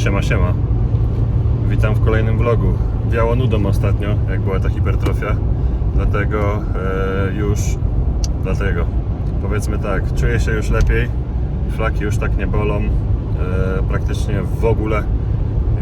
Siema, siema. Witam w kolejnym vlogu. Wiało nudą ostatnio, jak była ta hipertrofia. Dlatego e, już, dlatego, powiedzmy tak, czuję się już lepiej. Flaki już tak nie bolą. E, praktycznie w ogóle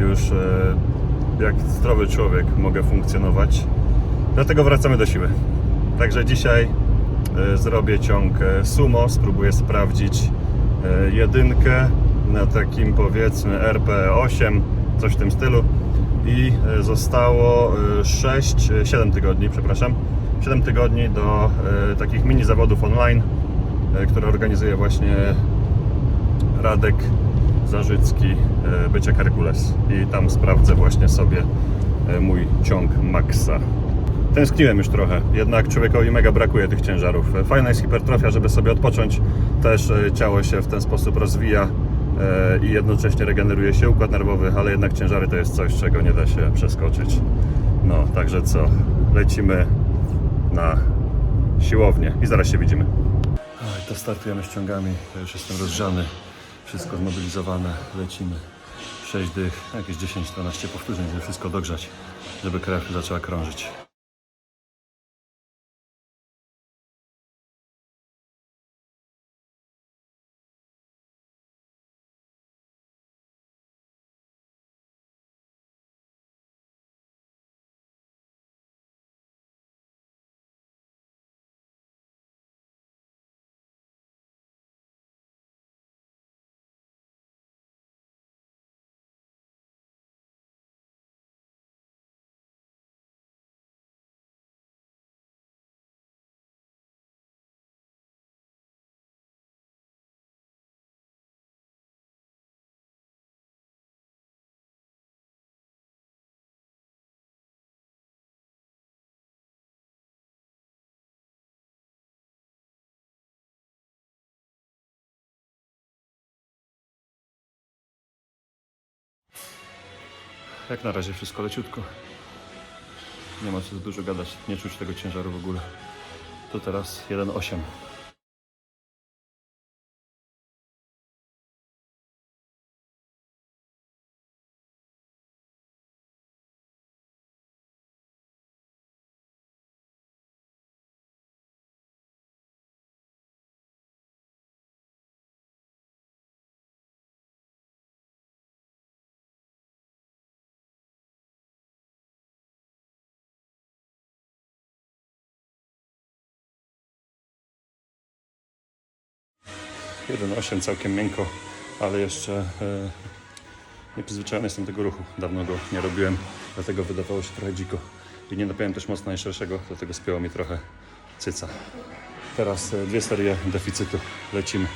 już e, jak zdrowy człowiek mogę funkcjonować. Dlatego wracamy do siły. Także dzisiaj e, zrobię ciąg e, sumo, spróbuję sprawdzić e, jedynkę na takim powiedzmy RP8, coś w tym stylu i e, zostało 6, 7 tygodni, przepraszam, 7 tygodni do e, takich mini zawodów online, e, które organizuje właśnie Radek Zarzycki, e, bycie Herkules i tam sprawdzę właśnie sobie e, mój ciąg Maxa. Tęskniłem już trochę, jednak człowiekowi mega brakuje tych ciężarów. Fajna jest hipertrofia, żeby sobie odpocząć. Też e, ciało się w ten sposób rozwija e, i jednocześnie regeneruje się układ nerwowy, ale jednak ciężary to jest coś, czego nie da się przeskoczyć. No, także co? Lecimy na siłownię i zaraz się widzimy. Oj, to startujemy ściągami, ja już jestem rozgrzany, wszystko zmobilizowane, lecimy. 6 dych, jakieś 10-12 powtórzeń, żeby wszystko dogrzać, żeby krew zaczęła krążyć. Jak na razie wszystko leciutko. Nie ma co dużo gadać, nie czuć tego ciężaru w ogóle. To teraz 1,8. Jeden osiem całkiem miękko, ale jeszcze e, nieprzyzwyczajony jestem tego ruchu. Dawno go nie robiłem, dlatego wydawało się trochę dziko. I nie napiąłem też mocno najszerszego, dlatego spięło mi trochę cyca. Teraz e, dwie serie deficytu. Lecimy.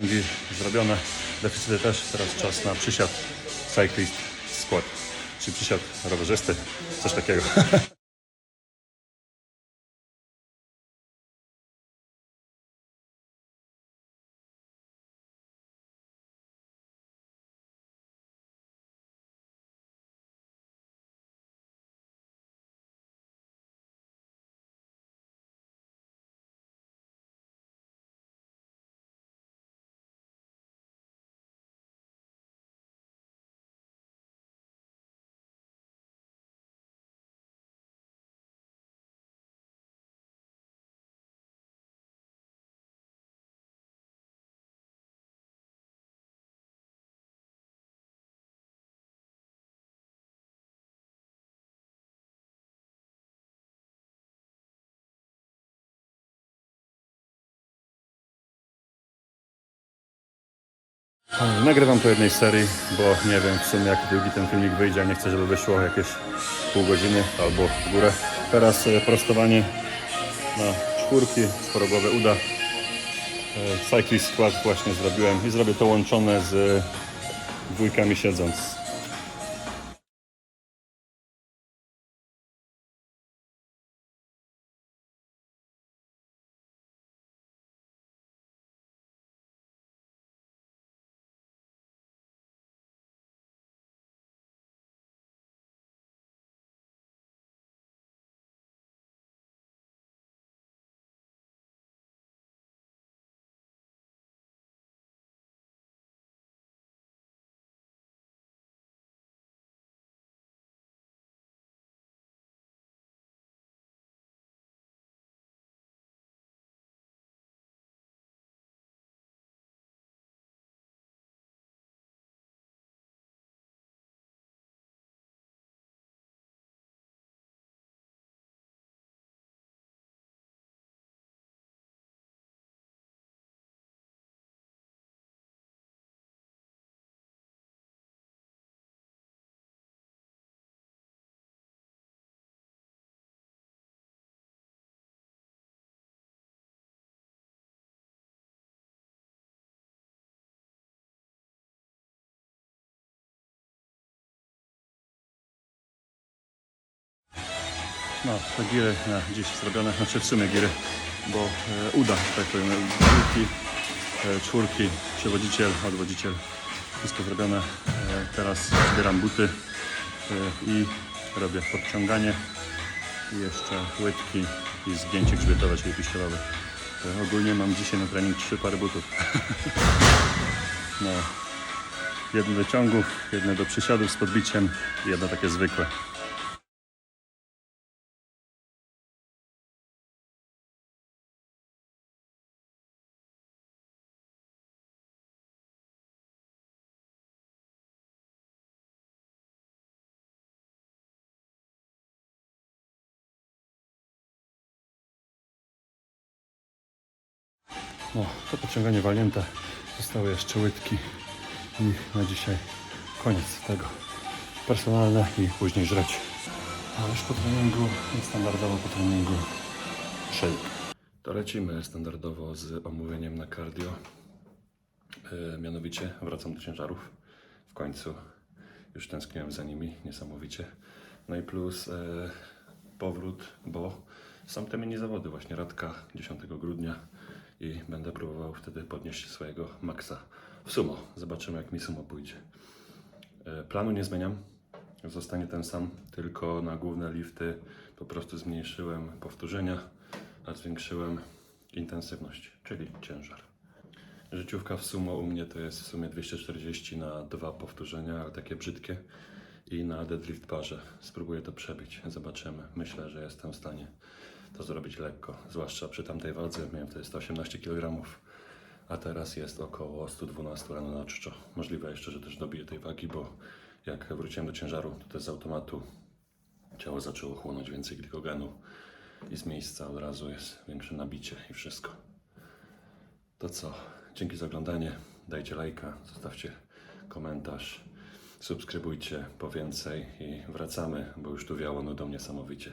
Ciągi zrobione, deficyty też, teraz czas na przysiad cyclist squat, czyli przysiad rowerzysty, coś takiego. Nagrywam po jednej serii, bo nie wiem w sumie jak długi ten filmik wyjdzie, nie chcę, żeby wyszło jakieś pół godziny albo w górę. Teraz e, prostowanie na czwórki, sporo głowę uda. E, Cyclist skład właśnie zrobiłem i zrobię to łączone z e, dwójkami siedząc. No, te giry na dziś zrobione, znaczy w sumie giry, bo e, uda, tak powiem, dwójki, e, czwórki, przewodziciel, odwodziciel, wszystko zrobione. E, teraz zbieram buty e, i robię podciąganie i jeszcze łydki i zgięcie grzbietowe, czyli piścielowe. E, ogólnie mam dzisiaj na trening trzy pary butów. no, jedno do ciągów, jedno do przysiadów z podbiciem i jedno takie zwykłe. No, to podciąganie walnięte. Zostały jeszcze łydki i na dzisiaj koniec tego. Personalne i później żreć. A już po treningu, standardowo po treningu shake. To lecimy standardowo z omówieniem na cardio. E, mianowicie wracam do ciężarów. W końcu już tęskniłem za nimi niesamowicie. No i plus e, powrót, bo są te mini zawody właśnie Radka 10 grudnia i będę próbował wtedy podnieść swojego maksa w sumo. Zobaczymy jak mi sumo pójdzie. E, Planu nie zmieniam, zostanie ten sam, tylko na główne lifty po prostu zmniejszyłem powtórzenia, a zwiększyłem intensywność, czyli ciężar. Życiówka w sumo u mnie to jest w sumie 240 na dwa powtórzenia, ale takie brzydkie i na deadlift parze. Spróbuję to przebić, zobaczymy. Myślę, że jestem w stanie to zrobić lekko, zwłaszcza przy tamtej wadze. Miałem wtedy 118 kg, a teraz jest około 112 rano na czczo. Możliwe jeszcze, że też dobiję tej wagi, bo jak wróciłem do ciężaru, to też z automatu ciało zaczęło chłonąć więcej glikogenu i z miejsca od razu jest większe nabicie i wszystko. To co? Dzięki za oglądanie. Dajcie lajka, zostawcie komentarz, subskrybujcie po więcej i wracamy, bo już tu wiało nudą niesamowicie.